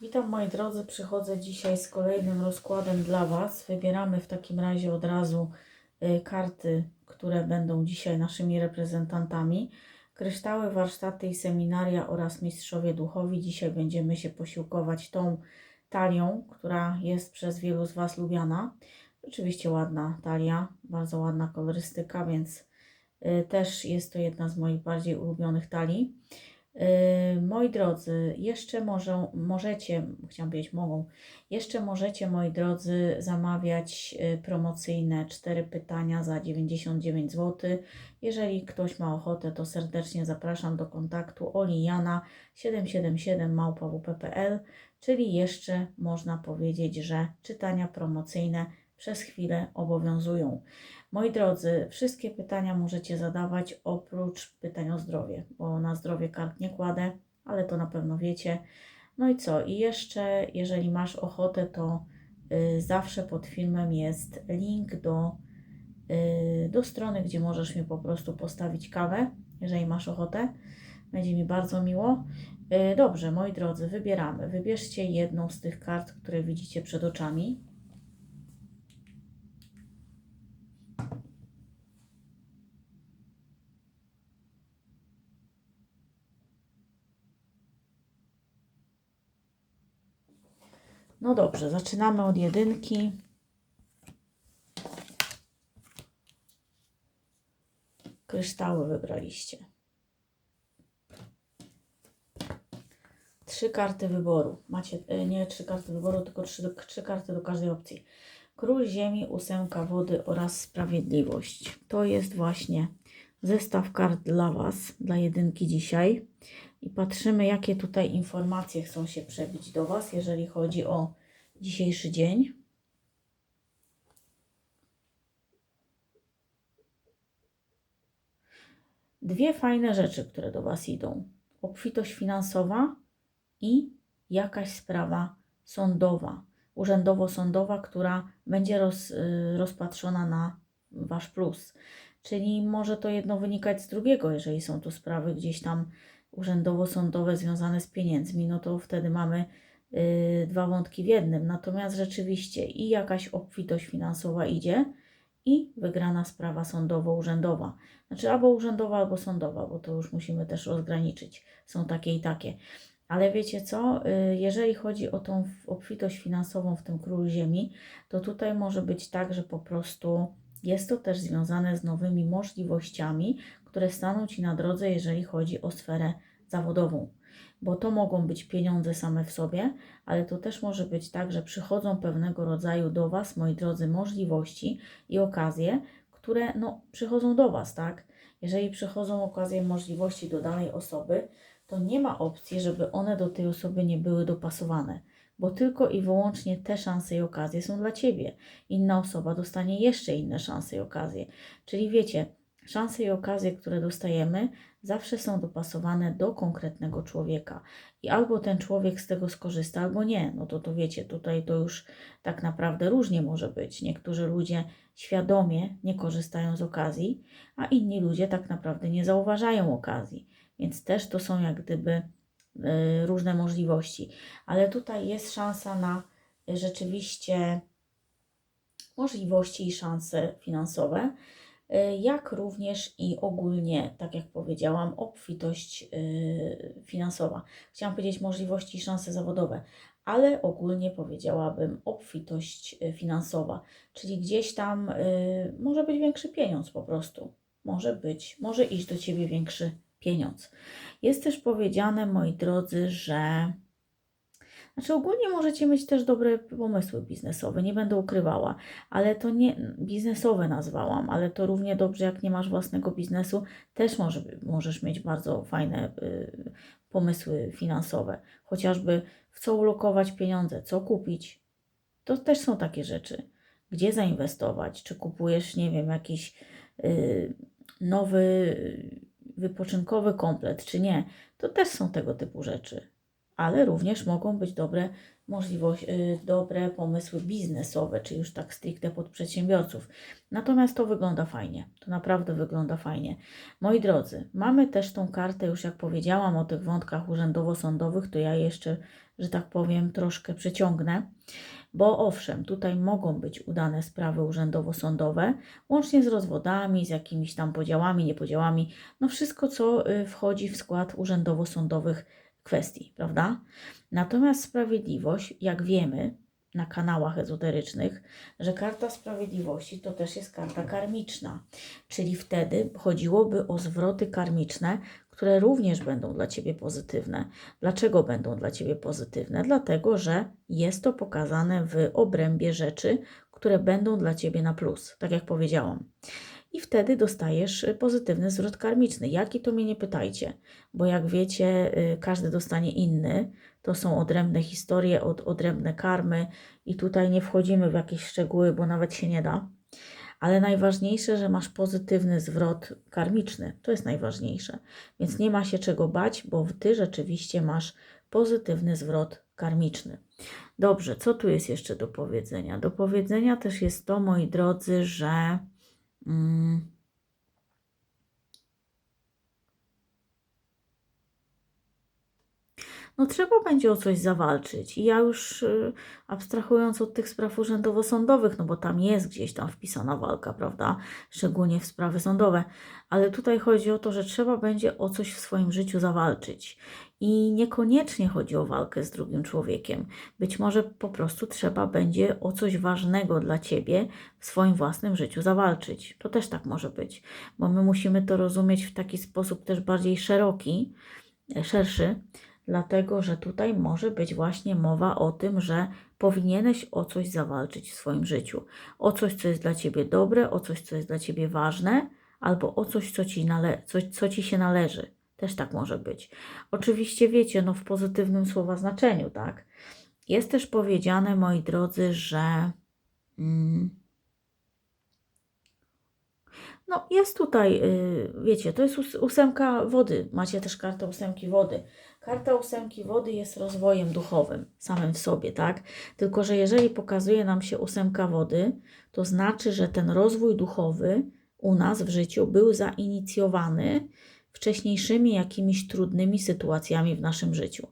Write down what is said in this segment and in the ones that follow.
Witam moi drodzy, przychodzę dzisiaj z kolejnym rozkładem dla Was. Wybieramy w takim razie od razu y, karty, które będą dzisiaj naszymi reprezentantami. Kryształy, warsztaty i seminaria oraz mistrzowie duchowi. Dzisiaj będziemy się posiłkować tą talią, która jest przez wielu z Was lubiana. Oczywiście ładna talia, bardzo ładna kolorystyka, więc y, też jest to jedna z moich bardziej ulubionych talii. Yy, Moi drodzy, jeszcze może, możecie, chciałam powiedzieć mogą, jeszcze możecie, moi drodzy, zamawiać yy, promocyjne cztery pytania za 99 zł. Jeżeli ktoś ma ochotę, to serdecznie zapraszam do kontaktu olijana 777 małpa.wp.pl, czyli jeszcze można powiedzieć, że czytania promocyjne przez chwilę obowiązują. Moi drodzy, wszystkie pytania możecie zadawać oprócz pytań o zdrowie, bo na zdrowie kart nie kładę, ale to na pewno wiecie. No i co? I jeszcze, jeżeli masz ochotę, to y, zawsze pod filmem jest link do, y, do strony, gdzie możesz mi po prostu postawić kawę, jeżeli masz ochotę. Będzie mi bardzo miło. Y, dobrze, moi drodzy, wybieramy. Wybierzcie jedną z tych kart, które widzicie przed oczami. No dobrze, zaczynamy od jedynki. Kryształy wybraliście. Trzy karty wyboru. Macie e, nie trzy karty wyboru, tylko trzy, trzy karty do każdej opcji. Król Ziemi, ósemka wody oraz sprawiedliwość. To jest właśnie zestaw kart dla Was, dla jedynki dzisiaj. I patrzymy, jakie tutaj informacje chcą się przebić do Was, jeżeli chodzi o dzisiejszy dzień. Dwie fajne rzeczy, które do Was idą: obfitość finansowa i jakaś sprawa sądowa, urzędowo-sądowa, która będzie roz, y, rozpatrzona na Wasz plus. Czyli może to jedno wynikać z drugiego, jeżeli są tu sprawy gdzieś tam urzędowo-sądowe związane z pieniędzmi, no to wtedy mamy dwa wątki w jednym. Natomiast rzeczywiście i jakaś obfitość finansowa idzie i wygrana sprawa sądowo-urzędowa. Znaczy albo urzędowa, albo sądowa, bo to już musimy też rozgraniczyć. Są takie i takie. Ale wiecie co, Y, jeżeli chodzi o tą obfitość finansową w tym królu ziemi, to tutaj może być tak, że po prostu jest to też związane z nowymi możliwościami, które staną Ci na drodze, jeżeli chodzi o sferę zawodową. Bo to mogą być pieniądze same w sobie, ale to też może być tak, że przychodzą pewnego rodzaju do Was, moi drodzy, możliwości i okazje, które no, przychodzą do Was, tak? Jeżeli przychodzą okazje, możliwości do danej osoby, to nie ma opcji, żeby one do tej osoby nie były dopasowane, bo tylko i wyłącznie te szanse i okazje są dla Ciebie. Inna osoba dostanie jeszcze inne szanse i okazje. Czyli wiecie, szanse i okazje, które dostajemy, zawsze są dopasowane do konkretnego człowieka. I albo ten człowiek z tego skorzysta, albo nie. No to to wiecie, tutaj to już tak naprawdę różnie może być. Niektórzy ludzie świadomie nie korzystają z okazji, a inni ludzie tak naprawdę nie zauważają okazji. Więc też to są jak gdyby y, różne możliwości. Ale tutaj jest szansa na rzeczywiście możliwości i szanse finansowe, jak również i ogólnie, tak jak powiedziałam, obfitość y, finansowa. Chciałam powiedzieć możliwości i szanse zawodowe, ale ogólnie powiedziałabym obfitość y, finansowa, czyli gdzieś tam może być większy pieniądz po prostu. Może być, może iść do ciebie większy pieniądz. Jest też powiedziane, moi drodzy, że znaczy ogólnie możecie mieć też dobre pomysły biznesowe, nie będę ukrywała, ale to nie biznesowe nazwałam, ale to równie dobrze jak nie masz własnego biznesu, też może, możesz mieć bardzo fajne y, pomysły finansowe, chociażby w co ulokować pieniądze, co kupić. To też są takie rzeczy. Gdzie zainwestować? Czy kupujesz, nie wiem, jakiś y, nowy wypoczynkowy komplet, czy nie? To też są tego typu rzeczy ale również mogą być dobre możliwości, dobre pomysły biznesowe, czy już tak stricte pod przedsiębiorców. Natomiast to wygląda fajnie, to naprawdę wygląda fajnie. Moi drodzy, mamy też tą kartę, już jak powiedziałam o tych wątkach urzędowo-sądowych, to ja jeszcze że tak powiem, troszkę przyciągnę. Bo owszem, tutaj mogą być udane sprawy urzędowo-sądowe, łącznie z rozwodami, z jakimiś tam podziałami, niepodziałami, no wszystko, co y, wchodzi w skład urzędowo-sądowych kwestii, prawda? Natomiast sprawiedliwość, jak wiemy na kanałach ezoterycznych, że karta sprawiedliwości to też jest karta karmiczna, czyli wtedy chodziłoby o zwroty karmiczne, które również będą dla Ciebie pozytywne. Dlaczego będą dla Ciebie pozytywne? Dlatego, że jest to pokazane w obrębie rzeczy, które będą dla Ciebie na plus, tak jak powiedziałam. I wtedy dostajesz pozytywny zwrot karmiczny. Jaki to mnie nie pytajcie, bo jak wiecie, y, każdy dostanie inny. To są odrębne historie, od, odrębne karmy, i tutaj nie wchodzimy w jakieś szczegóły, bo nawet się nie da ale najważniejsze, że masz pozytywny zwrot karmiczny. To jest najważniejsze. Więc nie ma się czego bać, bo ty rzeczywiście masz pozytywny zwrot karmiczny. Dobrze, co tu jest jeszcze do powiedzenia? Do powiedzenia też jest to, moi drodzy, że. Mm, no trzeba będzie o coś zawalczyć. I ja już y, abstrahując od tych spraw urzędowo-sądowych, no bo tam jest gdzieś tam wpisana walka, prawda? Szczególnie w sprawy sądowe, ale tutaj chodzi o to, że trzeba będzie o coś w swoim życiu zawalczyć. I niekoniecznie chodzi o walkę z drugim człowiekiem. Być może po prostu trzeba będzie o coś ważnego dla ciebie w swoim własnym życiu zawalczyć. To też tak może być, bo my musimy to rozumieć w taki sposób też bardziej szeroki, szerszy, dlatego że tutaj może być właśnie mowa o tym, że powinieneś o coś zawalczyć w swoim życiu. O coś, co jest dla ciebie dobre, o coś, co jest dla ciebie ważne, albo o coś, co ci, nale- coś, co ci się należy. Też tak może być. Oczywiście wiecie, no w pozytywnym słowa znaczeniu, tak? Jest też powiedziane, moi drodzy, że. Mm, no, jest tutaj, y, wiecie, to jest ósemka wody. Macie też kartę ósemki wody. Karta ósemki wody jest rozwojem duchowym samym w sobie, tak? Tylko, że jeżeli pokazuje nam się ósemka wody, to znaczy, że ten rozwój duchowy u nas w życiu był zainicjowany wcześniejszymi jakimiś trudnymi sytuacjami w naszym życiu.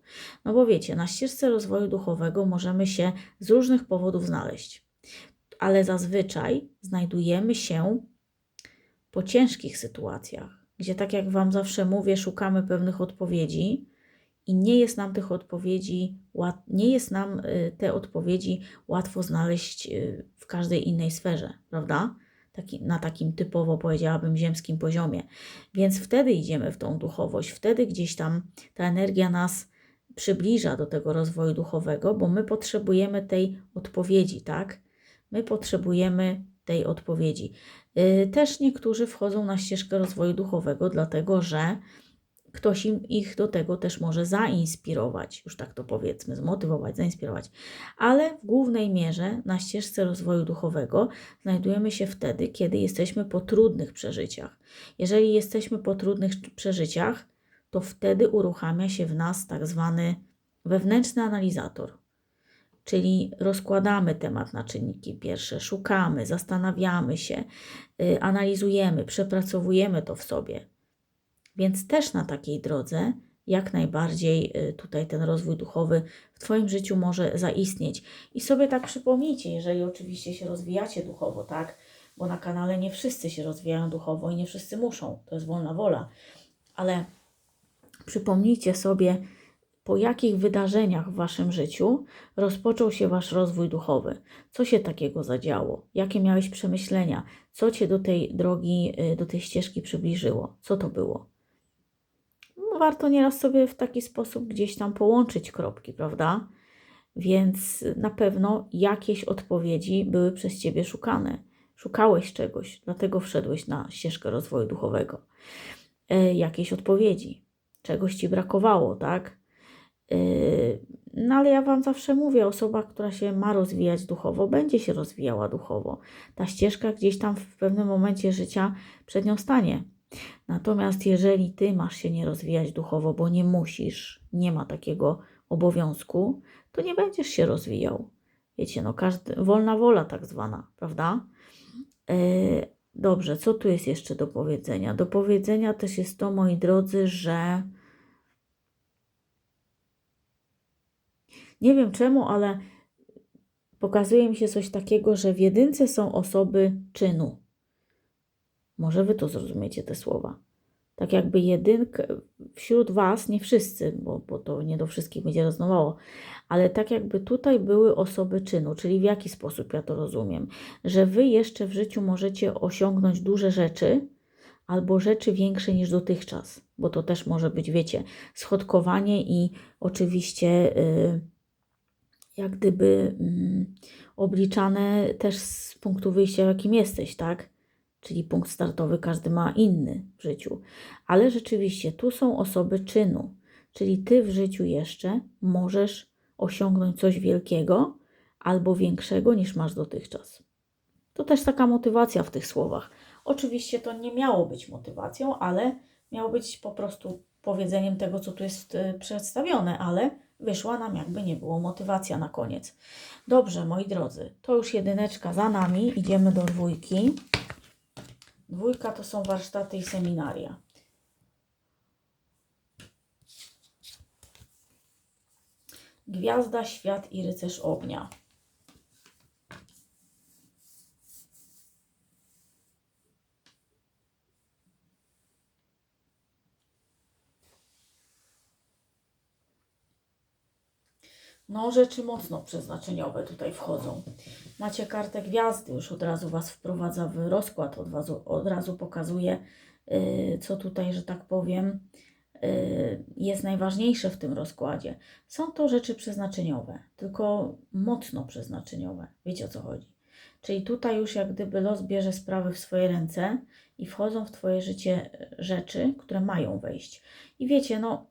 No bo wiecie, na ścieżce rozwoju duchowego możemy się z różnych powodów znaleźć, ale zazwyczaj znajdujemy się po ciężkich sytuacjach, gdzie, tak jak Wam zawsze mówię, szukamy pewnych odpowiedzi i nie jest nam tych odpowiedzi, nie jest nam y, te odpowiedzi łatwo znaleźć y, w każdej innej sferze, prawda? Taki, na takim typowo, powiedziałabym, ziemskim poziomie. Więc wtedy idziemy w tą duchowość, wtedy gdzieś tam ta energia nas przybliża do tego rozwoju duchowego, bo my potrzebujemy tej odpowiedzi, tak? My potrzebujemy tej odpowiedzi. Y, też niektórzy wchodzą na ścieżkę rozwoju duchowego, dlatego że ktoś im ich do tego też może zainspirować, już tak to powiedzmy, zmotywować, zainspirować. Ale w głównej mierze na ścieżce rozwoju duchowego znajdujemy się wtedy, kiedy jesteśmy po trudnych przeżyciach. Jeżeli jesteśmy po trudnych przeżyciach, to wtedy uruchamia się w nas tak zwany wewnętrzny analizator. Czyli rozkładamy temat na czynniki pierwsze, szukamy, zastanawiamy się, yy, analizujemy, przepracowujemy to w sobie więc też na takiej drodze jak najbardziej y, tutaj ten rozwój duchowy w Twoim życiu może zaistnieć. I sobie tak przypomnijcie, jeżeli oczywiście się rozwijacie duchowo, tak? Bo na kanale nie wszyscy się rozwijają duchowo i nie wszyscy muszą, to jest wolna wola. Ale przypomnijcie sobie, po jakich wydarzeniach w Waszym życiu rozpoczął się Wasz rozwój duchowy. Co się takiego zadziało? Jakie miałeś przemyślenia? Co Cię do tej drogi, y, do tej ścieżki przybliżyło? Co to było? Warto nieraz sobie w taki sposób gdzieś tam połączyć kropki, prawda? Więc na pewno jakieś odpowiedzi były przez ciebie szukane. Szukałeś czegoś, dlatego wszedłeś na ścieżkę rozwoju duchowego. E, jakieś odpowiedzi, czegoś ci brakowało, tak? E, no ale ja Wam zawsze mówię, osoba, która się ma rozwijać duchowo, będzie się rozwijała duchowo. Ta ścieżka gdzieś tam w pewnym momencie życia przed nią stanie. Natomiast jeżeli ty masz się nie rozwijać duchowo, bo nie musisz, nie ma takiego obowiązku, to nie będziesz się rozwijał. Wiecie, no każdy, wolna wola tak zwana, prawda? E, dobrze, co tu jest jeszcze do powiedzenia? Do powiedzenia też jest to, moi drodzy, że Nie wiem czemu, ale pokazuje mi się coś takiego, że w jedynce są osoby czynu. Może wy to zrozumiecie te słowa. Tak jakby jedynkę wśród was, nie wszyscy, bo, bo to nie do wszystkich będzie rezonowało, ale tak jakby tutaj były osoby czynu, czyli w jaki sposób ja to rozumiem? Że wy jeszcze w życiu możecie osiągnąć duże rzeczy, albo rzeczy większe niż dotychczas, bo to też może być, wiecie, schodkowanie i oczywiście y, jak gdyby y, obliczane też z punktu wyjścia, jakim jesteś, tak? Czyli punkt startowy każdy ma inny w życiu. Ale rzeczywiście tu są osoby czynu, czyli ty w życiu jeszcze możesz osiągnąć coś wielkiego albo większego niż masz dotychczas. To też taka motywacja w tych słowach. Oczywiście to nie miało być motywacją, ale miało być po prostu powiedzeniem tego, co tu jest y, przedstawione, ale wyszła nam jakby nie było motywacja na koniec. Dobrze, moi drodzy, to już jedyneczka za nami, idziemy do dwójki. Dwójka to są warsztaty i seminaria. Gwiazda, świat i rycerz ognia. No, rzeczy mocno przeznaczeniowe tutaj wchodzą. Macie kartę gwiazdy, już od razu Was wprowadza w rozkład, od razu, od razu pokazuje, yy, co tutaj, że tak powiem, yy, jest najważniejsze w tym rozkładzie. Są to rzeczy przeznaczeniowe, tylko mocno przeznaczeniowe. Wiecie o co chodzi. Czyli tutaj już jak gdyby los bierze sprawy w swoje ręce i wchodzą w Twoje życie rzeczy, które mają wejść. I wiecie, no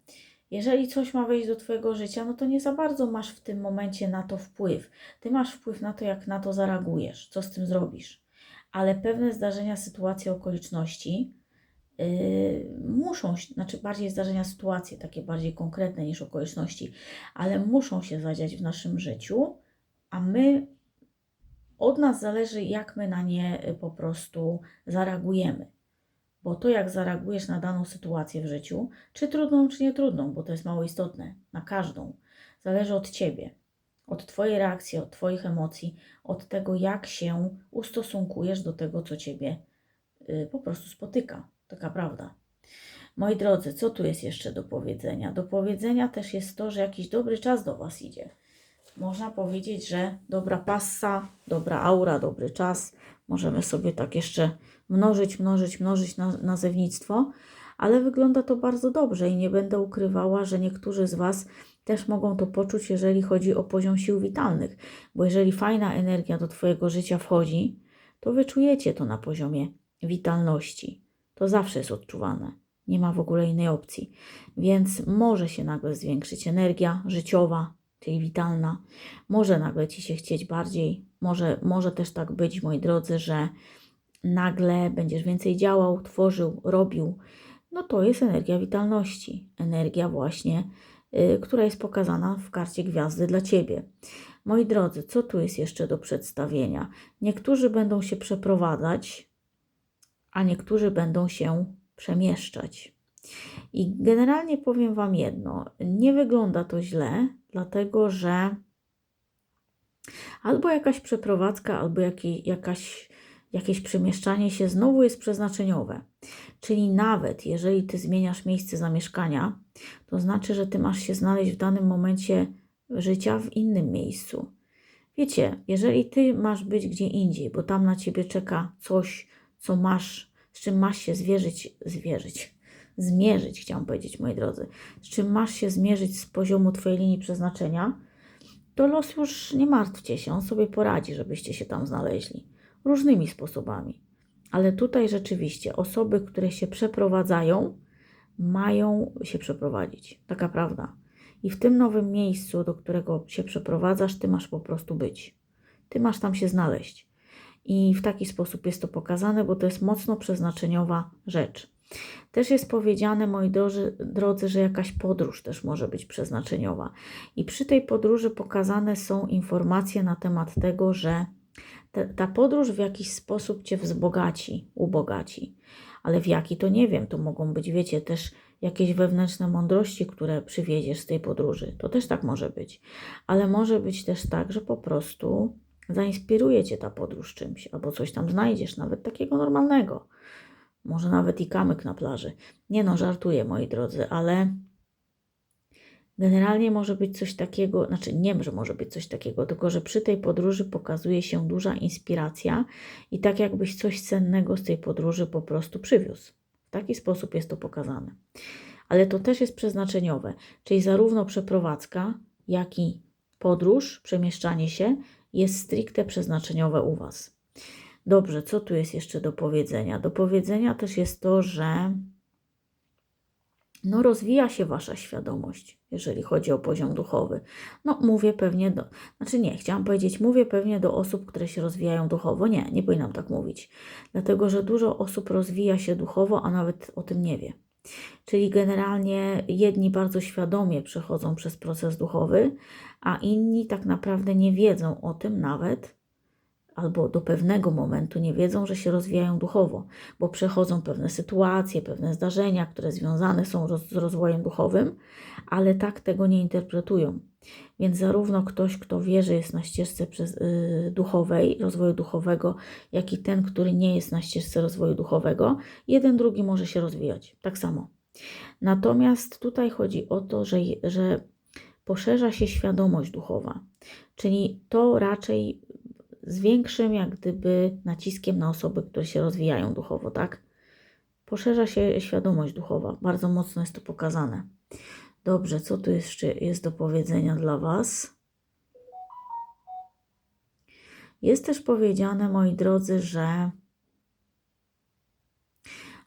jeżeli coś ma wejść do Twojego życia, no to nie za bardzo masz w tym momencie na to wpływ. Ty masz wpływ na to, jak na to zareagujesz, co z tym zrobisz. Ale pewne zdarzenia, sytuacje, okoliczności yy, muszą, znaczy bardziej zdarzenia, sytuacje, takie bardziej konkretne niż okoliczności, ale muszą się zadziać w naszym życiu, a my, od nas zależy, jak my na nie y, po prostu zareagujemy bo to, jak zareagujesz na daną sytuację w życiu, czy trudną, czy nie trudną, bo to jest mało istotne, na każdą, zależy od ciebie, od Twojej reakcji, od Twoich emocji, od tego, jak się ustosunkujesz do tego, co ciebie y, po prostu spotyka. Taka prawda. Moi drodzy, co tu jest jeszcze do powiedzenia? Do powiedzenia też jest to, że jakiś dobry czas do Was idzie. Można powiedzieć, że dobra passa, dobra aura, dobry czas. Możemy sobie tak jeszcze mnożyć, mnożyć, mnożyć na, nazewnictwo, ale wygląda to bardzo dobrze i nie będę ukrywała, że niektórzy z Was też mogą to poczuć, jeżeli chodzi o poziom sił witalnych, bo jeżeli fajna energia do Twojego życia wchodzi, to wyczujecie to na poziomie witalności. To zawsze jest odczuwane. Nie ma w ogóle innej opcji. Więc może się nagle zwiększyć energia życiowa, czyli witalna. Może nagle Ci się chcieć bardziej. Może, może też tak być, moi drodzy, że nagle będziesz więcej działał, tworzył, robił, no to jest energia witalności. Energia właśnie, yy, która jest pokazana w karcie gwiazdy dla Ciebie. Moi drodzy, co tu jest jeszcze do przedstawienia? Niektórzy będą się przeprowadzać, a niektórzy będą się przemieszczać. I generalnie powiem Wam jedno: nie wygląda to źle, dlatego że albo jakaś przeprowadzka, albo jaki, jakaś jakieś przemieszczanie się znowu jest przeznaczeniowe. Czyli nawet jeżeli ty zmieniasz miejsce zamieszkania, to znaczy, że ty masz się znaleźć w danym momencie życia w innym miejscu. Wiecie, jeżeli ty masz być gdzie indziej, bo tam na ciebie czeka coś, co masz, z czym masz się zwierzyć, zwierzyć, zmierzyć, chciałam powiedzieć, moi drodzy, z czym masz się zmierzyć z poziomu twojej linii przeznaczenia, to los już nie martwcie się, on sobie poradzi, żebyście się tam znaleźli różnymi sposobami. Ale tutaj rzeczywiście osoby, które się przeprowadzają, mają się przeprowadzić. Taka prawda. I w tym nowym miejscu, do którego się przeprowadzasz, ty masz po prostu być. Ty masz tam się znaleźć. I w taki sposób jest to pokazane, bo to jest mocno przeznaczeniowa rzecz. Też jest powiedziane, moi drodzy, drodzy, że jakaś podróż też może być przeznaczeniowa. I przy tej podróży pokazane są informacje na temat tego, że ta, ta podróż w jakiś sposób cię wzbogaci, ubogaci. Ale w jaki to nie wiem, to mogą być, wiecie, też jakieś wewnętrzne mądrości, które przywieziesz z tej podróży. To też tak może być. Ale może być też tak, że po prostu zainspiruje cię ta podróż czymś, albo coś tam znajdziesz, nawet takiego normalnego. Może nawet i kamyk na plaży. Nie no, żartuję, moi drodzy, ale generalnie może być coś takiego, znaczy nie, że może być coś takiego, tylko że przy tej podróży pokazuje się duża inspiracja i tak jakbyś coś cennego z tej podróży po prostu przywiózł. W taki sposób jest to pokazane. Ale to też jest przeznaczeniowe, czyli zarówno przeprowadzka, jak i podróż, przemieszczanie się jest stricte przeznaczeniowe u Was. Dobrze, co tu jest jeszcze do powiedzenia? Do powiedzenia też jest to, że no rozwija się Wasza świadomość, jeżeli chodzi o poziom duchowy. No mówię pewnie do, znaczy nie, chciałam powiedzieć, mówię pewnie do osób, które się rozwijają duchowo. Nie, nie powinnam tak mówić, dlatego że dużo osób rozwija się duchowo, a nawet o tym nie wie. Czyli generalnie jedni bardzo świadomie przechodzą przez proces duchowy, a inni tak naprawdę nie wiedzą o tym nawet, albo do pewnego momentu nie wiedzą, że się rozwijają duchowo, bo przechodzą pewne sytuacje, pewne zdarzenia, które związane są roz, z rozwojem duchowym, ale tak tego nie interpretują. Więc zarówno ktoś, kto wie, że jest na ścieżce przez, yy, duchowej, rozwoju duchowego, jak i ten, który nie jest na ścieżce rozwoju duchowego, jeden drugi może się rozwijać. Tak samo. Natomiast tutaj chodzi o to, że, że poszerza się świadomość duchowa, czyli to raczej z większym, jak gdyby, naciskiem na osoby, które się rozwijają duchowo, tak? Poszerza się świadomość duchowa, bardzo mocno jest to pokazane. Dobrze, co tu jeszcze jest do powiedzenia dla Was? Jest też powiedziane, moi drodzy, że.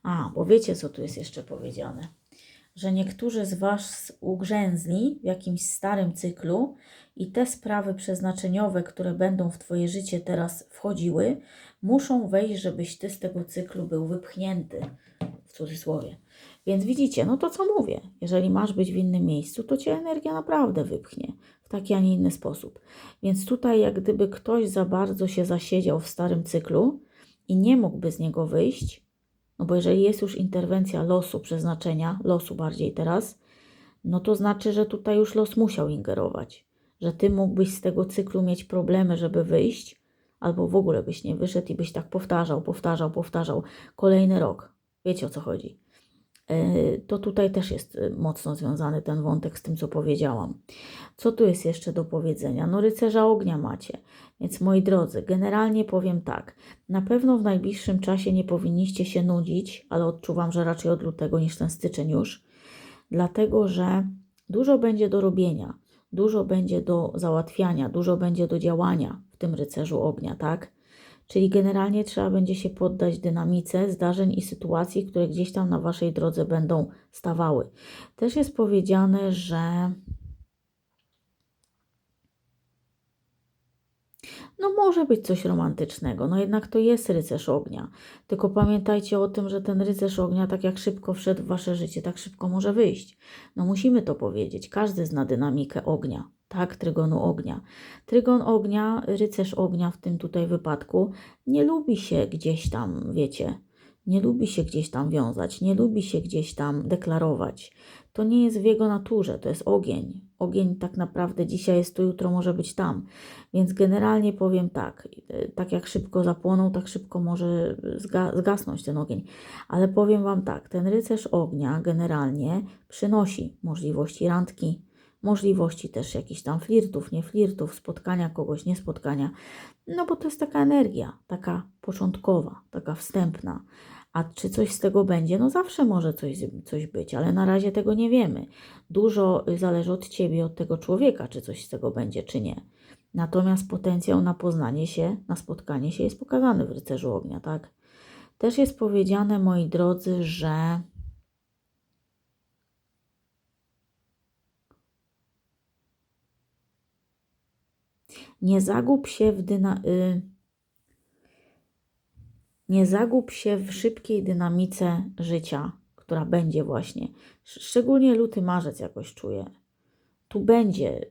A, bo wiecie, co tu jest jeszcze powiedziane że niektórzy z Was ugrzęzli w jakimś starym cyklu i te sprawy przeznaczeniowe, które będą w Twoje życie teraz wchodziły, muszą wejść, żebyś Ty z tego cyklu był wypchnięty, w cudzysłowie. Więc widzicie, no to co mówię, jeżeli masz być w innym miejscu, to Cię energia naprawdę wypchnie w taki, a nie inny sposób. Więc tutaj jak gdyby ktoś za bardzo się zasiedział w starym cyklu i nie mógłby z niego wyjść, no bo jeżeli jest już interwencja losu, przeznaczenia, losu bardziej teraz, no to znaczy, że tutaj już los musiał ingerować. Że ty mógłbyś z tego cyklu mieć problemy, żeby wyjść, albo w ogóle byś nie wyszedł i byś tak powtarzał, powtarzał, powtarzał kolejny rok. Wiecie o co chodzi. E, to tutaj też jest e, mocno związany ten wątek z tym, co powiedziałam. Co tu jest jeszcze do powiedzenia? No, rycerza ognia macie. Więc moi drodzy, generalnie powiem tak. Na pewno w najbliższym czasie nie powinniście się nudzić, ale odczuwam, że raczej od lutego niż ten styczeń już, dlatego że dużo będzie do robienia, dużo będzie do załatwiania, dużo będzie do działania w tym rycerzu ognia, tak? Czyli generalnie trzeba będzie się poddać dynamice zdarzeń i sytuacji, które gdzieś tam na waszej drodze będą stawały. Też jest powiedziane, że No może być coś romantycznego, no jednak to jest rycerz ognia. Tylko pamiętajcie o tym, że ten rycerz ognia, tak jak szybko wszedł w wasze życie, tak szybko może wyjść. No musimy to powiedzieć. Każdy zna dynamikę ognia, tak, trygonu ognia. Trygon ognia, rycerz ognia w tym tutaj wypadku, nie lubi się gdzieś tam, wiecie, nie lubi się gdzieś tam wiązać, nie lubi się gdzieś tam deklarować. To nie jest w jego naturze, to jest ogień. Ogień tak naprawdę dzisiaj jest tu, jutro może być tam. Więc generalnie powiem tak, tak jak szybko zapłonął, tak szybko może zga zgasnąć ten ogień. Ale powiem Wam tak, ten rycerz ognia generalnie przynosi możliwości randki, możliwości też jakichś tam flirtów, nie flirtów, spotkania kogoś, nie spotkania. No bo to jest taka energia, taka początkowa, taka wstępna. A czy coś z tego będzie? No zawsze może coś, coś być, ale na razie tego nie wiemy. Dużo zależy od Ciebie, od tego człowieka, czy coś z tego będzie, czy nie. Natomiast potencjał na poznanie się, na spotkanie się jest pokazany w Rycerzu Ognia, tak? Też jest powiedziane, moi drodzy, że nie zagub się w dyna... Y nie zagub się w szybkiej dynamice życia, która będzie właśnie. Szczególnie luty, marzec jakoś czuję. Tu będzie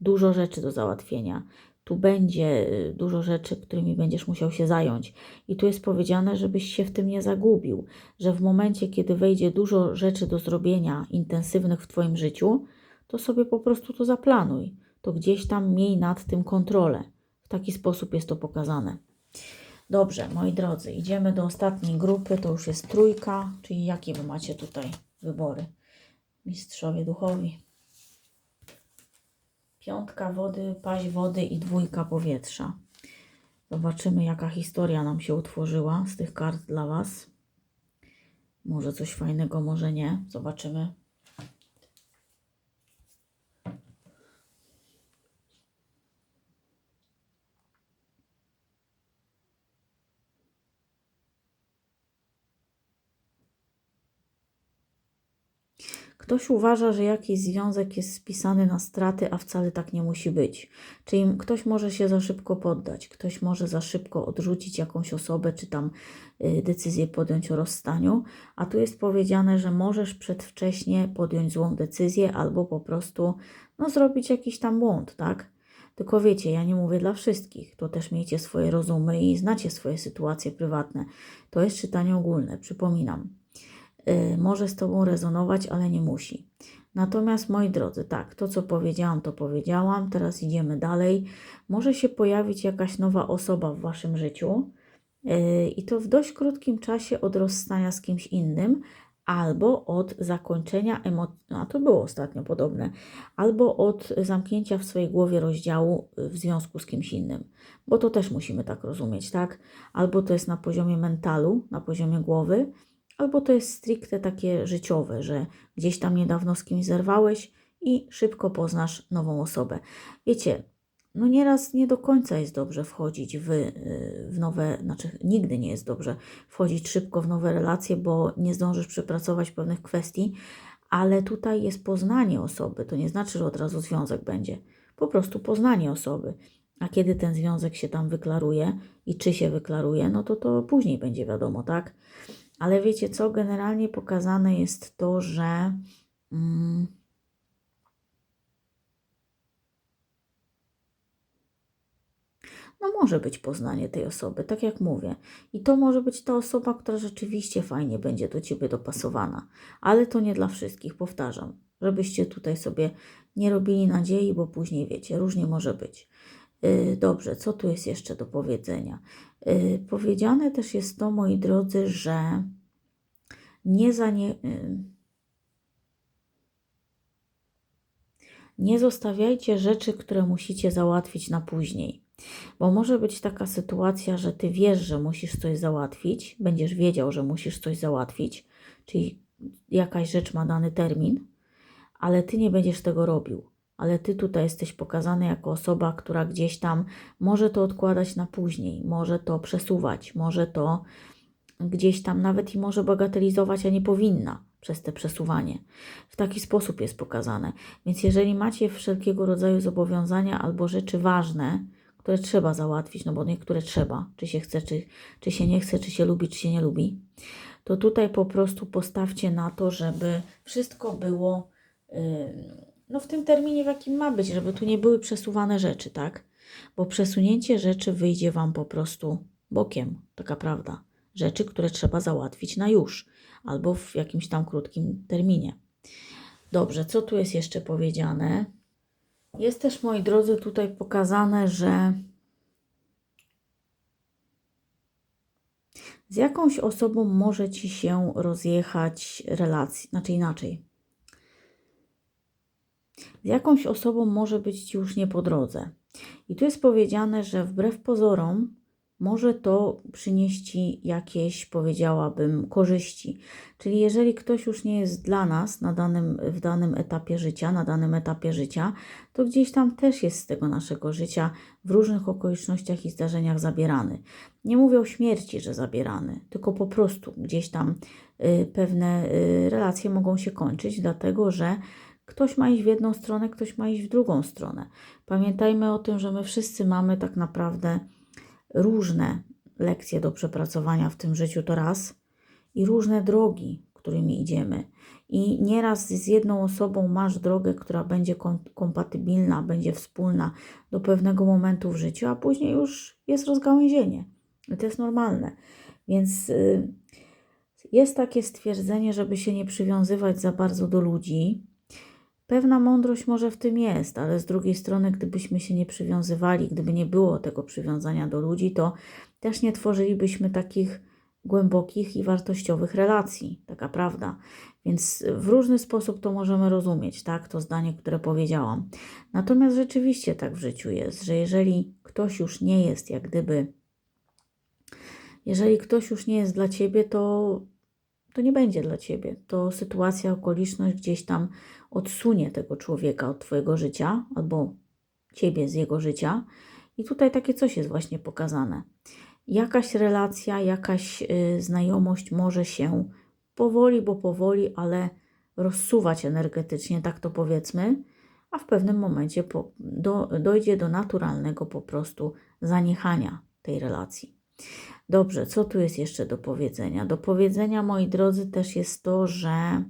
dużo rzeczy do załatwienia. tu będzie y, dużo rzeczy, którymi będziesz musiał się zająć. I tu jest powiedziane, żebyś się w tym nie zagubił, że w momencie, kiedy wejdzie dużo rzeczy do zrobienia intensywnych w Twoim życiu, to sobie po prostu to zaplanuj. To gdzieś tam miej nad tym kontrolę. W taki sposób jest to pokazane. Dobrze, moi drodzy, idziemy do ostatniej grupy. To już jest trójka, czyli jakie wy macie tutaj wybory? Mistrzowie duchowi. Piątka wody, paź wody i dwójka powietrza. Zobaczymy, jaka historia nam się utworzyła z tych kart dla Was. Może coś fajnego, może nie. Zobaczymy. Ktoś uważa, że jakiś związek jest spisany na straty, a wcale tak nie musi być. Czyli ktoś może się za szybko poddać, ktoś może za szybko odrzucić jakąś osobę, czy tam y, decyzję podjąć o rozstaniu, a tu jest powiedziane, że możesz przedwcześnie podjąć złą decyzję albo po prostu no, zrobić jakiś tam błąd, tak? Tylko wiecie, ja nie mówię dla wszystkich, to też miejcie swoje rozumy i znacie swoje sytuacje prywatne. To jest czytanie ogólne, przypominam. Y, może z Tobą rezonować, ale nie musi. Natomiast moi drodzy, tak, to co powiedziałam, to powiedziałam, teraz idziemy dalej. Może się pojawić jakaś nowa osoba w Waszym życiu y, i to w dość krótkim czasie od rozstania z kimś innym, albo od zakończenia emocji, a to było ostatnio podobne, albo od zamknięcia w swojej głowie rozdziału w związku z kimś innym, bo to też musimy tak rozumieć, tak? Albo to jest na poziomie mentalu, na poziomie głowy, albo to jest stricte takie życiowe, że gdzieś tam niedawno z kimś zerwałeś i szybko poznasz nową osobę. Wiecie, no nieraz nie do końca jest dobrze wchodzić w, w nowe, znaczy nigdy nie jest dobrze wchodzić szybko w nowe relacje, bo nie zdążysz przepracować pewnych kwestii, ale tutaj jest poznanie osoby. To nie znaczy, że od razu związek będzie. Po prostu poznanie osoby. A kiedy ten związek się tam wyklaruje i czy się wyklaruje, no to to później będzie wiadomo, tak? Ale wiecie co? Generalnie pokazane jest to, że. Mm, no może być poznanie tej osoby, tak jak mówię. I to może być ta osoba, która rzeczywiście fajnie będzie do Ciebie dopasowana. Ale to nie dla wszystkich, powtarzam. Żebyście tutaj sobie nie robili nadziei, bo później wiecie, różnie może być. Yy, dobrze, co tu jest jeszcze do powiedzenia? Yy, powiedziane też jest to, moi drodzy, że nie za nie. Yy, nie zostawiajcie rzeczy, które musicie załatwić na później. Bo może być taka sytuacja, że ty wiesz, że musisz coś załatwić, będziesz wiedział, że musisz coś załatwić, czyli jakaś rzecz ma dany termin, ale ty nie będziesz tego robił. Ale ty tutaj jesteś pokazany jako osoba, która gdzieś tam może to odkładać na później, może to przesuwać, może to gdzieś tam nawet i może bagatelizować, a nie powinna przez te przesuwanie. W taki sposób jest pokazane. Więc jeżeli macie wszelkiego rodzaju zobowiązania albo rzeczy ważne, które trzeba załatwić, no bo niektóre trzeba, czy się chce, czy, czy się nie chce, czy się lubi, czy się nie lubi, to tutaj po prostu postawcie na to, żeby wszystko było yy, no w tym terminie, w jakim ma być, żeby tu nie były przesuwane rzeczy, tak? Bo przesunięcie rzeczy wyjdzie Wam po prostu bokiem, taka prawda. Rzeczy, które trzeba załatwić na już, albo w jakimś tam krótkim terminie. Dobrze, co tu jest jeszcze powiedziane? Jest też, moi drodzy, tutaj pokazane, że z jakąś osobą może ci się rozjechać relacja, znaczy inaczej. Z jakąś osobą może być już nie po drodze. I tu jest powiedziane, że wbrew pozorom może to przynieść Ci jakieś, powiedziałabym, korzyści. Czyli jeżeli ktoś już nie jest dla nas na danym, w danym etapie życia, na danym etapie życia, to gdzieś tam też jest z tego naszego życia w różnych okolicznościach i zdarzeniach zabierany. Nie mówię o śmierci, że zabierany, tylko po prostu gdzieś tam y, pewne y, relacje mogą się kończyć, dlatego że ktoś ma iść w jedną stronę, ktoś ma iść w drugą stronę. Pamiętajmy o tym, że my wszyscy mamy tak naprawdę różne lekcje do przepracowania w tym życiu to raz i różne drogi, którymi idziemy. I nieraz z jedną osobą masz drogę, która będzie kom kompatybilna, będzie wspólna do pewnego momentu w życiu, a później już jest rozgałęzienie. I to jest normalne. Więc y, jest takie stwierdzenie, żeby się nie przywiązywać za bardzo do ludzi. Pewna mądrość może w tym jest, ale z drugiej strony, gdybyśmy się nie przywiązywali, gdyby nie było tego przywiązania do ludzi, to też nie tworzylibyśmy takich głębokich i wartościowych relacji, taka prawda. Więc w różny sposób to możemy rozumieć, tak, to zdanie, które powiedziałam. Natomiast rzeczywiście tak w życiu jest, że jeżeli ktoś już nie jest jak gdyby, jeżeli ktoś już nie jest dla ciebie, to, to nie będzie dla ciebie. To sytuacja, okoliczność gdzieś tam odsunie tego człowieka od twojego życia albo ciebie z jego życia. I tutaj takie coś jest właśnie pokazane jakaś relacja, jakaś y, znajomość może się powoli, bo powoli, ale rozsuwać energetycznie, tak to powiedzmy, a w pewnym momencie po, do, dojdzie do naturalnego po prostu zaniechania tej relacji. Dobrze, co tu jest jeszcze do powiedzenia? Do powiedzenia, moi drodzy, też jest to, że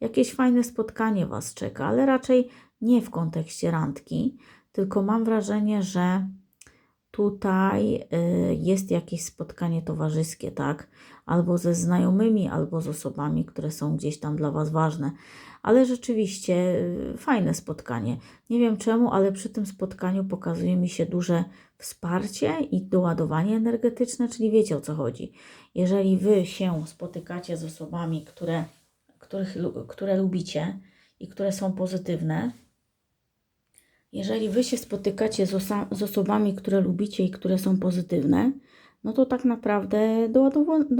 jakieś fajne spotkanie Was czeka, ale raczej nie w kontekście randki, tylko mam wrażenie, że tutaj y, jest jakieś spotkanie towarzyskie, tak? Albo ze znajomymi, albo z osobami, które są gdzieś tam dla Was ważne. Ale rzeczywiście y, fajne spotkanie. Nie wiem czemu, ale przy tym spotkaniu pokazuje mi się duże wsparcie i doładowanie energetyczne, czyli wiecie o co chodzi. Jeżeli Wy się spotykacie z osobami, które, których, które lubicie i które są pozytywne, jeżeli Wy się spotykacie z, z osobami, które lubicie i które są pozytywne, no to tak naprawdę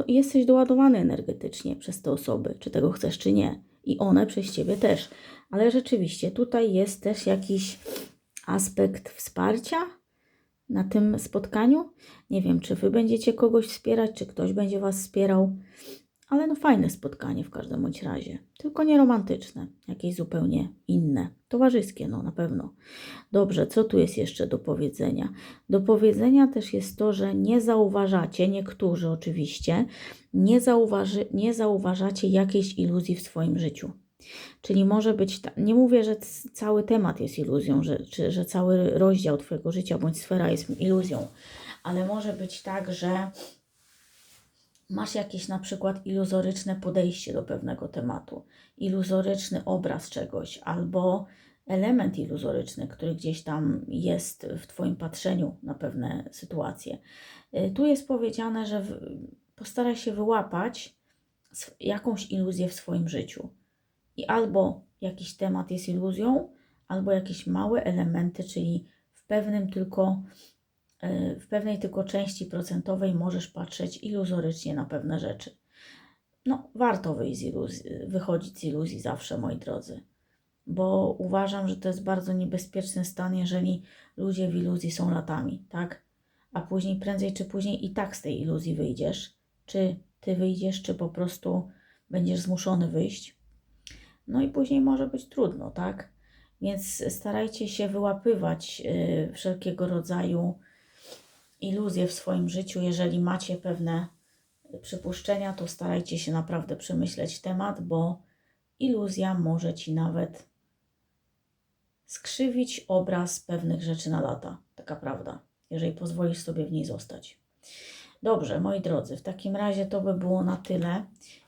jesteś doładowany energetycznie przez te osoby, czy tego chcesz, czy nie. I one przez Ciebie też. Ale rzeczywiście tutaj jest też jakiś aspekt wsparcia na tym spotkaniu. Nie wiem, czy Wy będziecie kogoś wspierać, czy ktoś będzie Was wspierał. Ale no fajne spotkanie w każdym bądź razie. Tylko nie romantyczne, jakieś zupełnie inne. Towarzyskie, no na pewno. Dobrze, co tu jest jeszcze do powiedzenia? Do powiedzenia też jest to, że nie zauważacie, niektórzy oczywiście, nie, zauważy, nie zauważacie jakiejś iluzji w swoim życiu. Czyli może być, nie mówię, że cały temat jest iluzją, że, czy, że cały rozdział Twojego życia bądź sfera jest iluzją, ale może być tak, że masz jakieś na przykład iluzoryczne podejście do pewnego tematu, iluzoryczny obraz czegoś albo element iluzoryczny, który gdzieś tam jest w Twoim patrzeniu na pewne sytuacje. Y, tu jest powiedziane, że postaraj się wyłapać jakąś iluzję w swoim życiu. I albo jakiś temat jest iluzją, albo jakieś małe elementy, czyli w pewnym tylko E, w pewnej tylko części procentowej możesz patrzeć iluzorycznie na pewne rzeczy. No, warto wyjść z iluzji, wychodzić z iluzji zawsze, moi drodzy, bo uważam, że to jest bardzo niebezpieczny stan, jeżeli ludzie w iluzji są latami, tak? A później, prędzej czy później, i tak z tej iluzji wyjdziesz. Czy ty wyjdziesz, czy po prostu będziesz zmuszony wyjść. No i później może być trudno, tak? Więc starajcie się wyłapywać yy, wszelkiego rodzaju iluzje w swoim życiu. Jeżeli macie pewne przypuszczenia, to starajcie się naprawdę przemyśleć temat, bo iluzja może ci nawet skrzywić obraz pewnych rzeczy na lata. Taka prawda, jeżeli pozwolisz sobie w niej zostać. Dobrze, moi drodzy, w takim razie to by było na tyle.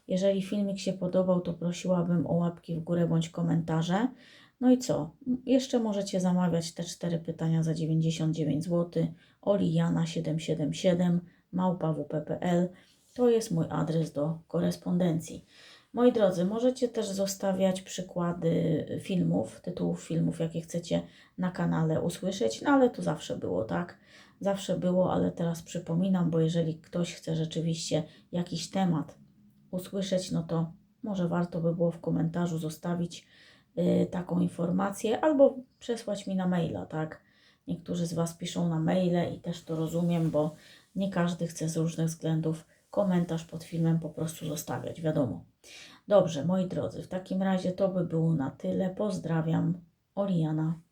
Jeżeli filmik się podobał, to prosiłabym o łapki w górę bądź komentarze. No i co? Jeszcze możecie zamawiać te cztery pytania za 99 zł. Oliana777 małpawp.pl to jest mój adres do korespondencji. Moi drodzy, możecie też zostawiać przykłady filmów, tytułów filmów, jakie chcecie na kanale usłyszeć, no ale to zawsze było, tak? Zawsze było, ale teraz przypominam, bo jeżeli ktoś chce rzeczywiście jakiś temat usłyszeć, no to może warto by było w komentarzu zostawić Y, taką informację albo przesłać mi na maila, tak? Niektórzy z Was piszą na maile i też to rozumiem, bo nie każdy chce z różnych względów komentarz pod filmem po prostu zostawiać, wiadomo. Dobrze, moi drodzy, w takim razie to by było na tyle. Pozdrawiam, Oliana.